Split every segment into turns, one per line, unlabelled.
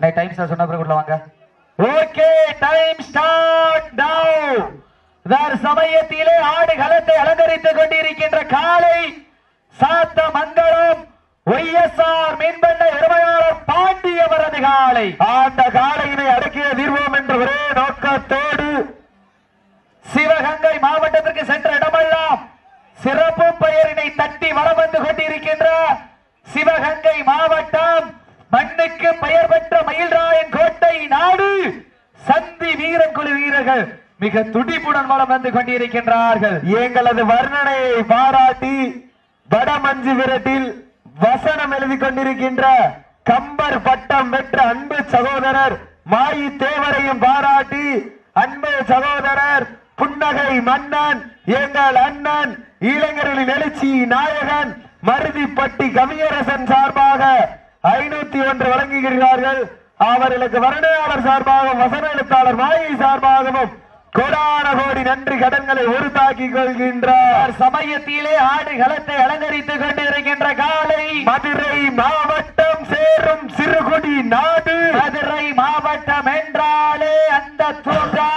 நான் time sir சொன்ன பிறகு வாங்க. ஓகே டைம் ஸ்டார்ட் நவ வேறு சமயத்திலே ஆடு களத்தை அலங்கரித்துக் கொண்டிருக்கின்ற காலை சாத்த மங்களம் ஒய்எஸ்ஆர் மீன்பண்ண எருமையாளர் பாண்டியவரது காலை.
அந்த காலையினை அடக்கிய தீர்வோம் என்ற ஒரே நோக்கத்தோடு
சிவகங்கை மாவட்டத்திற்கு சென்ற இடமெல்லாம் சிறப்பு பெயரினை தட்டி வலம் வந்து கொண்டிருக்கின்ற சிவகங்கை மாவட்டம் மண்ணுக்கு பெயர் பெற்ற மயில்ராயன் கோட்டை நாடு. சந்தி வீரன் குழு வீரர்கள் மிக துடிப்புடன் வளம் வந்து கொண்டிருக்கின்றார்கள்.
எங்களது வர்ணனையை பாராட்டி வடமஞ்சு விரட்டில் வசனம் எழுதி கொண்டிருக்கின்ற கம்பர் பட்டம் பெற்ற அன்பு சகோதரர் மாயி தேவரையும் பாராட்டி அன்பு சகோதரர் புன்னகை மன்னன் எங்கள் அண்ணன் இளைஞர்களின் எழுச்சி நாயகன் மருதிப்பட்டி கவியரசன் சார்பாக ஐநூத்தி ஒன்று வழங்குகிறார்கள். அவர்களுக்கு வர்ணனையாளர் சார்பாகவும் வசன எழுத்தாளர் மாயை சார்பாகவும் கோடான கோடி நன்றி கடன்களை உறுத்தாக்கிக் கொள்கின்றார்.
சமயத்திலே ஆடு களத்தை அலங்கரித்துக் கொண்டிருக்கின்ற காலை
மதுரை மாவட்டம் சேரும் சிறுகுடி நாடு.
மதுரை மாவட்டம் என்றாலே அந்த தூங்கா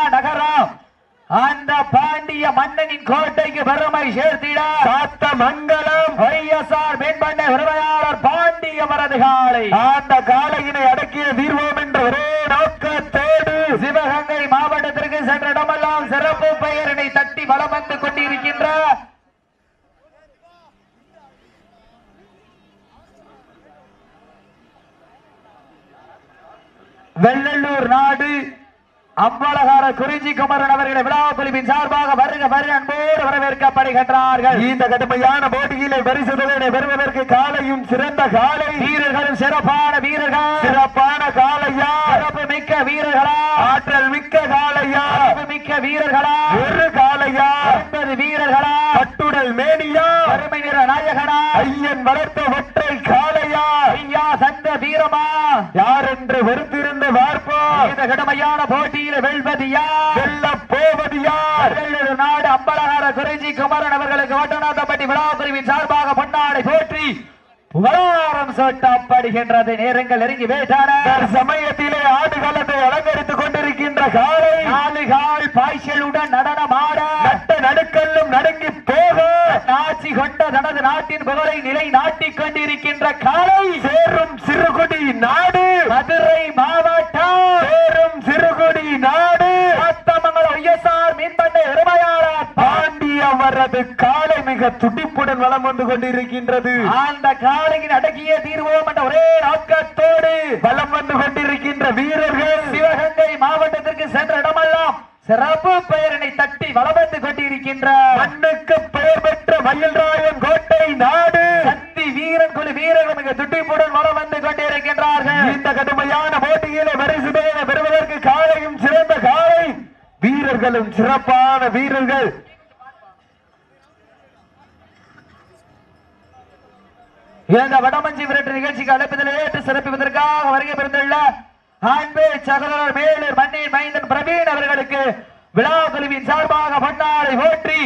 அந்த பாண்டிய மன்னனின் கோட்டைக்கு பெருமை சேர்த்திட
காத்த மங்கலம்
ஒய்எஸ்ஆர் மேம்பண்ண உரிமையாளர் பாண்டிய மரது காலை.
அந்த காலையினை அடக்கிய தீர்வோம் என்ற ஒரே நோக்கத்தோடு
சிவகங்கை மாவட்டத்திற்கு சென்ற இடமெல்லாம் சிறப்பு பெயரினை தட்டி வலம் வந்து கொண்டிருக்கின்ற வெள்ளலூர் நாடு அம்பலகார குறிஞ்சி குமரன் அவர்களை விழா குழுவின் சார்பாக வருக வருக அன்போடு வரவேற்கப்படுகின்றார்கள்.
இந்த கடுமையான போட்டியிலே பரிசுதலை பெறுவதற்கு காலையும் சிறந்த காலை.
வீரர்களும் சிறப்பான வீரர்கள்.
சிறப்பான காலையா?
சிறப்பு மிக்க வீரர்களா?
ஆற்றல் மிக்க காலையா?
மிக்க வீரர்களா?
ஒரு காலையா?
ஒன்பது வீரர்களா?
கட்டுடல் மேனியா?
அருமை நிற நாயகனா?
ஐயன் வளர்த்த ஒற்றை காலையா?
ஐயா சந்த வீரமா?
யார்
இந்த கடுமையான போட்டியில வெல்வது யார்?
வெல்ல போவது யார்?
நாடு அம்பலகார குறிஞ்சி குமரன் அவர்களுக்கு வட்டநாதப்பட்டி விழா பிரிவின் சார்பாக பொன்னாடை போற்றி புகழாரம் சூட்டப்படுகின்றது. நேரங்கள் நெருங்கி வேட்டான
சமயத்திலே ஆடுகளத்தை அலங்கரித்துக் கொண்டிருக்கின்ற காலை
நாலு கால் பாய்ச்சலுடன் நடனமாட
நட்ட நடுக்கல்லும் நடுங்கி போக.
ஆட்சி கொண்ட தனது நாட்டின் புகழை நிலை நாட்டிக் கொண்டிருக்கின்ற காலை.
சேரும் சிறுகுடி நாடு.
மதுரை மாவட்டம்
சேரும் சிறுகுடி நாடு
சாத்தமங்கலம் ஒய்எஸ்ஆர் மீன்பண்ணை எருமையாளர்
பாண்டியவரது காலை மிக துடிப்புடன் வலம் வந்து கொண்டிருக்கின்றது.
அந்த காலையின் அடக்கிய தீர்வோம் என்ற ஒரே நோக்கத்தோடு
வலம் வந்து கொண்டிருக்கின்ற வீரர்கள்
சிவகங்கை மாவட்டத்திற்கு சென்ற இடமெல்லாம் சிறப்பு பெயரினை தட்டி வலம் வந்து கொண்டிருக்கின்ற
மண்ணுக்கு பெயர் பெற்ற மயில்ராயன் கோட்டை நாடு.
சந்தி வீரன் குழு வீரர்கள் மிக துடிப்புடன் வலம் வந்து கொண்டிருக்கின்றார்கள்.
இந்த கடுமையான போட்டியிலே பரிசுதேனை பெறுவதற்கு காலையும் சிறந்த காலை வீரர்களும் சிறப்பான வீரர்கள்.
இந்த வடமஞ்சி விரட்டு நிகழ்ச்சிக்கு அழைப்பதில் ஏற்று சிறப்பிப்பதற்காக வருகை பெறுந்துள்ள அன்பு சகோதரர் மேலூர் மண்ணின் மைந்தன் பிரவீன் அவர்களுக்கு விழா குழுவின் சார்பாக பொன்னாடை போற்றி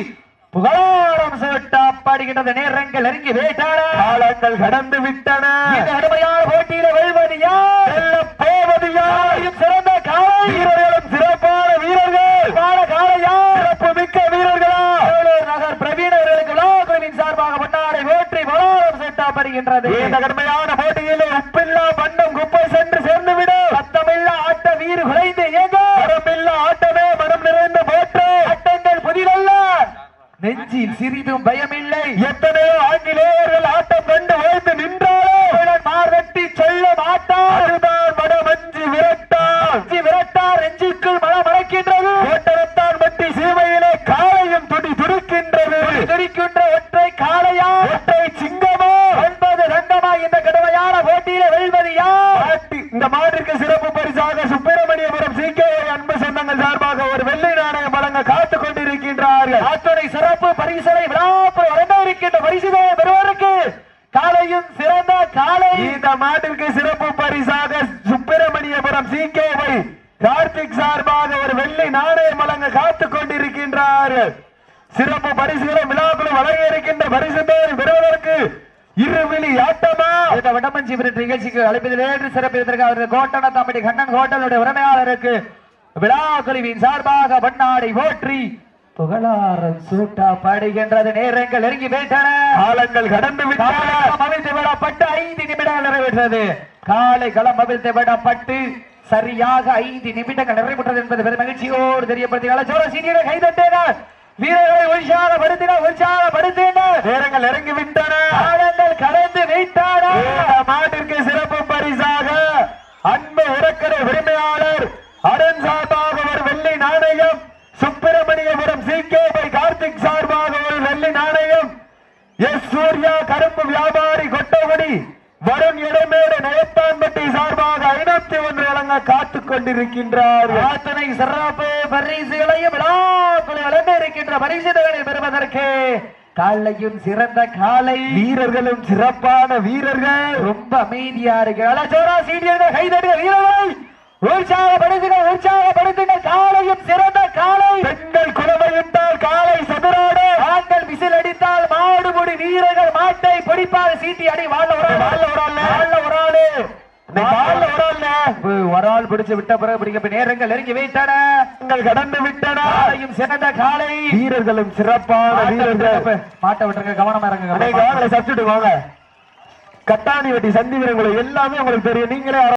புகழாரம் சூட்டப்படுகின்றது நேரங்கள் நெருங்கி வேட்டான
காலங்கள் கடந்து விட்டன.
இந்த கடுமையான போட்டியில வெல்வது யார்?
போவது யார்?
சிறந்த காலை
வீரர்களும் சிறப்பான வீரர்கள்
கால காலையா
சிறப்பு மிக்க வீரர்களா
வேலூர் நகர் பிரவீன் அவர்களுக்கு விழா குழுவின் சார்பாக பொன்னாடை போற்றி புகழாரம் சூட்டப்படுகின்றது
இந்த
இந்த
மாட்டிற்கு சிறப்பு பரிசாக சுப்பிரமணியபுரம் சிகே அன்பு சொந்தங்கள் சார்பாக ஒரு வெள்ளை நாணயம் வழங்க காத்துக் கொண்டிருக்கின்றார்கள்.
அத்துணை சிறப்பு பரிசலை விழாப்பு வரவே இருக்கின்ற பரிசுகளை பெறுவதற்கு காலையும் சிறந்த காலை.
இந்த மாட்டிற்கு சிறப்பு பரிசாக சுப்பிரமணியபுரம் சிகேவை கார்த்திக் சார்பாக ஒரு வெள்ளி நாணயம் வழங்க காத்துக் கொண்டிருக்கின்றார்கள். சிறப்பு பரிசுகளை விழாக்குழு வழங்க இருக்கின்ற பரிசு பெறுவதற்கு இருவிழி ஆட்டமா?
இந்த வடமஞ்சி விருது நிகழ்ச்சிக்கு அழைப்பதில் ஏற்று சிறப்பித்திருக்க அவரது கோட்டன தம்பி கண்ணன் ஹோட்டலுடைய உரிமையாளருக்கு விழா குழுவின் சார்பாக பண்ணாடை போற்றி புகழாரம் சூட்டப்படுகின்றது. நேரங்கள் நெருங்கி விட்டன
காலங்கள் கடந்து
அவிழ்த்து விடப்பட்டு ஐந்து நிமிடங்கள் நிறைவேற்றது. காலை களம் அவிழ்த்து விடப்பட்டு சரியாக ஐந்து நிமிடங்கள் நிறைவேற்றது என்பது பெரும் மகிழ்ச்சியோடு தெரியப்படுத்தினால சோழ சீனியரை கைதட்டினார். வீரர்களை உற்சாகப்படுத்தினார் உற்சாகப்படுத்தினார்
நேரங்கள் நெருங்கி விட்டன
கடந்து விட்டாரா
இந்த மாட்டிற்கு சிறப்பு பரிசாக அன்பு உரக்கடை உரிமையாளர் அருண் சார்பாக ஒரு வெள்ளி நாணயம் Subramaniapuram C K by Karthik சார்பாக ஒரு வெள்ளி நாணயம். எஸ் சூர்யா கரும்பு வியாபாரி கொட்டகுடி வருண் இடைமேடு நயத்தான்பட்டி சார்பாக ஐநூத்தி ஒன்று வழங்க காத்துக் கொண்டிருக்கின்றார்
சிறப்பு பரிசுகளையும் விழாக்களை இருக்கின்ற பரிசுகளை பெறுவதற்கு காலையும் சிறந்த காலை
வீரர்களும் சிறப்பான வீரர்கள்.
ரொம்ப அமைதியா இருக்கு அலச்சோரா சீனியர்கள் கைதடிய வீரர்கள். உற்சாகப்படுத்துங்க உற்சாகப்படுத்துங்க காலையும் சிறந்த காலை
பெண்கள் குலவையிட்டால் காலை சதுராடு
ஆண்கள் விசில் அடித்தால் மாடுபுடி வீரர்கள் மாட்டை பிடிப்பார் சீட்டி அடி வாழ ஒரு ஆள்
வால்ல ஒரு ஆள்.
வாழ ஒரு ஆளு
இன்னைக்கு வால்ல ஒரு ஆள்ல.
பிடிச்சு விட்ட பிறகு பிடிக்க நேரங்கள் நெருங்கி வைத்தன
கடந்து விட்டன
காலையும் சிறந்த காலை.
வீரர்களும் சிறப்பான வீரர்கள்.
மாட்டை விட்டுருங்க கவனமா இருங்க
வாங்கல சப்ஸ்டியூட் வாங்க. கட்டாணி வெட்டி சந்தி வீரங்களை எல்லாமே உங்களுக்கு தெரியும். நீங்களே